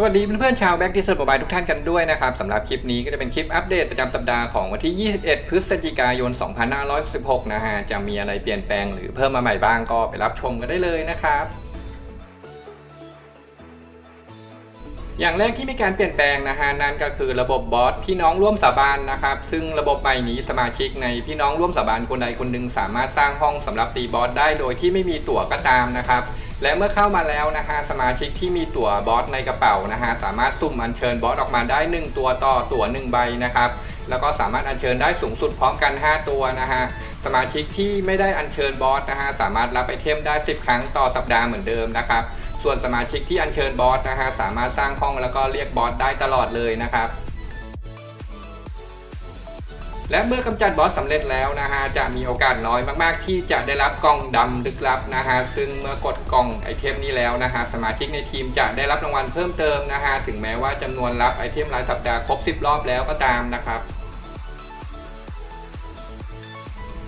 สวัสดีเพื่อนๆชาวแบ็กดิสโมบายทุกท่านกันด้วยนะครับสำหรับคลิปนี้ก็จะเป็นคลิปอัปเดตประจำสัปดาห์ของวันที่ 21 พฤศจิกายน 2566นะฮะ จะมีอะไรเปลี่ยนแปลงหรือเพิ่มมาใหม่บ้างก็ไปรับชมกันได้เลยนะครับ อย่างแรกที่มีการเปลี่ยนแปลงนะฮะนั่นก็คือระบบบอสพี่น้องร่วมสาบานนะครับ ซึ่งระบบใหม่นี้สมาชิกในพี่น้องร่วมสาบานคนใดคนหนึ่งสามารถสร้างห้องสำหรับตีบอสได้โดยที่ไม่มีตั๋วก็ตามนะครับ และเมื่อเข้ามาแล้วนะฮะสมาชิกที่มีตั๋วบอสในกระเป๋านะฮะสามารถสุ่มอัญเชิญบอสออกมาได้ 1 ตัวต่อตั๋ว1ใบนะครับแล้วก็สามารถอัญเชิญได้สูงสุดพร้อมกัน 5 ตัวนะฮะสมาชิกที่ไม่ได้อัญเชิญบอสนะฮะสามารถรับไอเทมได้ 10 ครั้งต่อสัปดาห์เหมือนเดิมนะครับส่วนสมาชิกที่อัญเชิญบอสนะฮะสามารถสร้างห้องแล้วก็เรียกบอสได้ตลอดเลยนะครับ และเมื่อกำจัดบอสสำเร็จแล้วนะฮะจะมีโอกาสน้อยมากๆ ที่จะได้รับกล่องดำลึกลับนะฮะซึ่งเมื่อกดกล่องไอเทมนี้แล้วนะฮะสมาชิกในทีมจะได้รับรางวัลเพิ่มเติมนะฮะถึงแม้ว่าจำนวนรับไอเทมรายสัปดาห์ครบ 10 รอบแล้วก็ตามนะครับ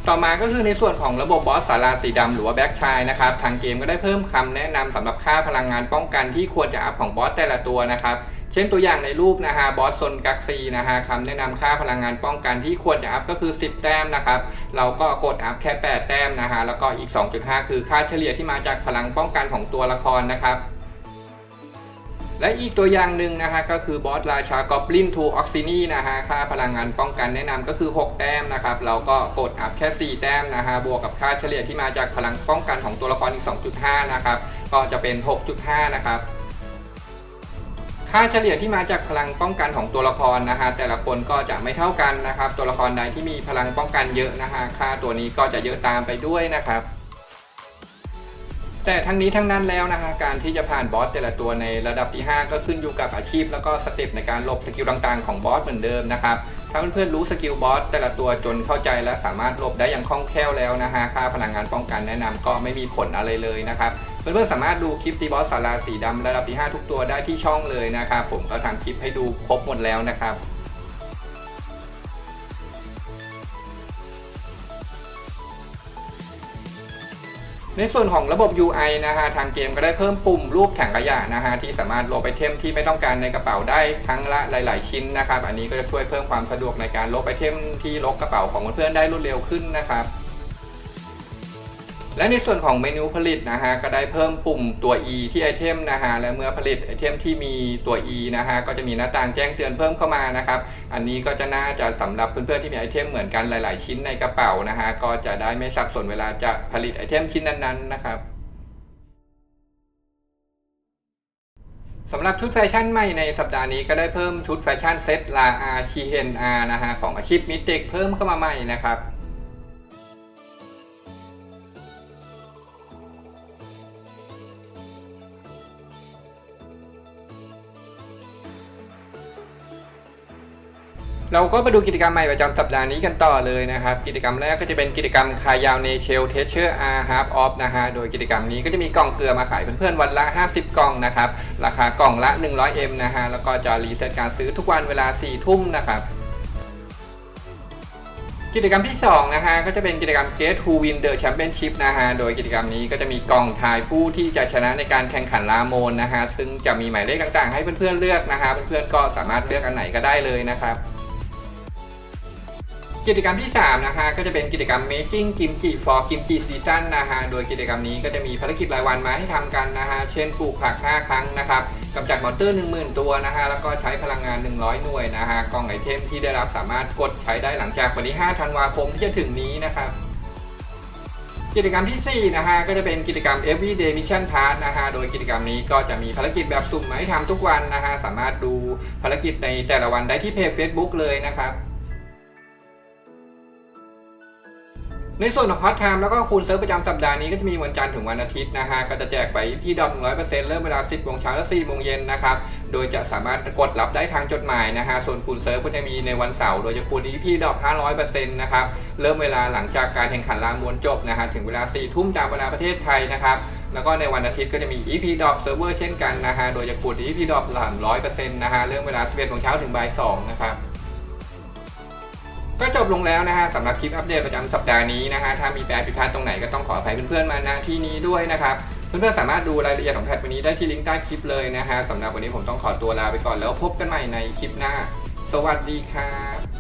ต่อมาก็คือในส่วนของระบบบอสสาราสีดำหรือว่าแบ็กชายนะครับทางเกมก็ได้เพิ่มคำแนะนำสำหรับค่าพลังงานป้องกันที่ควรจะอัพของบอสแต่ละตัวนะครับ เช่นตัวอย่างในรูปนะฮะบอสซนกักซีนะฮะคำแนะนำค่าพลังงานป้องกันที่ควรจะอัพก็คือ 10 แต้มนะครับ เราก็กดอัพแค่ 8 แต้มนะฮะแล้วก็อีก 2.5 คือค่าเฉลี่ยที่มาจากพลังป้องกันของตัวละครนะครับและอีกตัวอย่างหนึ่งนะฮะก็คือบอสราชากอบลินทูออกซินีนะฮะค่าพลังงานป้องกันแนะนำก็คือ 6 แต้มนะครับเราก็กดอัพแค่ 4 แต้มนะฮะบวกกับค่าเฉลี่ยที่มาจากพลังป้องกันของตัวละครอีก 2.5 นะครับก็จะเป็น 6.5 นะครับ ค่าเฉลี่ยที่มาจากพลังป้องกันของตัวละครนะฮะแต่ละคนก็จะไม่เท่ากันนะครับ ตัวละครใดที่มีพลังป้องกันเยอะนะฮะค่าตัวนี้ก็จะเยอะตามไปด้วยนะครับ แต่ทั้งนี้ทั้งนั้นแล้วนะฮะการที่จะผ่านบอสแต่ละตัวในระดับที่ 5 ก็ขึ้นอยู่กับอาชีพ แล้วก็สเต็ปในการหลบสกิลต่างๆของบอสเหมือนเดิมนะครับถ้าเพื่อนๆรู้สกิลบอสแต่ละตัวจนเข้าใจและสามารถหลบได้อย่างคล่องแคล่วแล้วนะฮะค่าพลังงานป้องกันแนะนำก็ไม่มีผลอะไรเลยนะครับ เพื่อนๆสามารถดูคลิปตีบอสสาราสีดำระดับที่ 5 ทุกตัวได้ที่ช่องเลยนะครับผมก็ทำคลิปให้ดูครบหมดแล้วนะครับในส่วนของระบบ UI นะฮะทางเกมก็ได้เพิ่มปุ่มรูปถังขยะนะฮะที่สามารถลบไอเทมที่ไม่ต้องการในกระเป๋าได้ครั้งละหลาย ๆ ชิ้นนะครับ อันนี้ก็จะช่วยเพิ่มความสะดวกในการลบไอเทมที่ลบกระเป๋าของเพื่อนๆได้รวดเร็วขึ้นนะครับ และในส่วนของเมนูผลิตนะฮะก็ได้เพิ่มปุ่มตัว E ที่ไอเทมนะฮะและเมื่อผลิตไอเทมที่มีตัว E นะฮะก็จะมีหน้าต่างแจ้งเตือนเพิ่มเข้ามานะครับอันนี้ก็จะน่าจะสำหรับเพื่อนๆที่มีไอเทมเหมือนกันหลาย ๆ ชิ้นในกระเป๋านะฮะก็จะได้ไม่สับสนเวลาจะผลิตไอเทมชิ้นนั้นๆนะครับสำหรับชุดแฟชั่นใหม่ในสัปดาห์นี้ก็ได้เพิ่มชุดแฟชั่นเซตลาอาชีเฮนอานะฮะของอาชีพมิติกเพิ่มเข้ามาใหม่นะครับ เราก็มาดูกิจกรรมใหม่ประจำสัปดาห์นี้กันต่อเลยนะครับ กิจกรรมแรกก็จะเป็นกิจกรรมคายาวเนเชลเทเชอร์อาร์ฮาร์ฟออฟนะฮะ โดยกิจกรรมนี้ก็จะมีกล่องเกลือมาขายเพื่อนๆวันละ 50 กล่องนะครับ ราคากล่องละ 100M นะฮะ แล้วก็จะรีเซ็ตการซื้อทุกวันเวลา 4 ทุ่มนะครับกิจกรรมที่2นะฮะก็จะเป็นกิจกรรม Gate to Win the Championship นะฮะโดยกิจกรรมนี้ก็จะมีกล่องทายผู้ที่จะชนะในการแข่งขันลาโมนนะฮะซึ่งจะมีหมายเลขต่างๆ ให้เพื่อนๆเลือกนะฮะเพื่อนๆก็สามารถเลือกอันไหนก็ได้เลยนะครับ กิจกรรมที่ 3 นะฮะก็จะเป็นกิจกรรม making kimchi for kimchi season นะฮะโดยกิจกรรมนี้ก็จะมีภารกิจรายวันมาให้ทำกันนะฮะเช่นปลูกผัก 5 ครั้งนะครับกำจัดมอนเตอร์ 10,000 ตัวนะฮะแล้วก็ใช้พลังงาน 100 หน่วยนะฮะกล่องไอเทมที่ได้รับสามารถกดใช้ได้หลังจากวันที่ 5 ธันวาคมที่จะถึงนี้นะครับกิจกรรมที่4นะฮะก็จะเป็นกิจกรรม everyday mission task นะฮะโดยกิจกรรมนี้ก็จะมีภารกิจแบบสุ่มมาให้ทำทุกวันนะฮะสามารถดูภารกิจในแต่ละวันได้ที่เพจ Facebook เลยนะครับ ในส่วนของฮอตไทม์แล้วก็คูณเซิร์ฟประจำสัปดาห์นี้ก็จะมีวันจันทร์ถึงวันอาทิตย์นะฮะก็จะแจกไปพี่ดอม100%เริ่มเวลา 10โมงเช้าและ4โมงเย็นนะครับโดยจะสามารถกดรับได้ทางจดหมายนะฮะส่วนคูณเซิร์ฟก็จะมีในวันเสาร์โดยจะคูณที่พี่ดอม500%นะครับเริ่มเวลาหลังจากการแข่งขันลามวนจบนะฮะถึงเวลา4ทุ่มตามเวลาประเทศไทยนะครับแล้วก็ในวันอาทิตย์ก็จะมี EP d o p Server เช่นกันนะฮะโดยจะคูณ EP Drop 300%นะฮะเริ่มเวลา11โมงเช้าถึงบ่าย2นะครับ ก็จบลงแล้วนะฮะสำหรับคลิปอัปเดตประจำสัปดาห์นี้นะฮะถ้ามีแปลผิดพลาดตรงไหนก็ต้องขออภัยเพื่อนๆมาณที่นี้ด้วยนะครับเพื่อนๆสามารถดูรายละเอียดของแพทวันนี้ได้ที่ลิงก์ใต้คลิปเลยนะฮะสำหรับวันนี้ผมต้องขอตัวลาไปก่อนแล้วพบกันใหม่ในคลิปหน้า สวัสดีครับ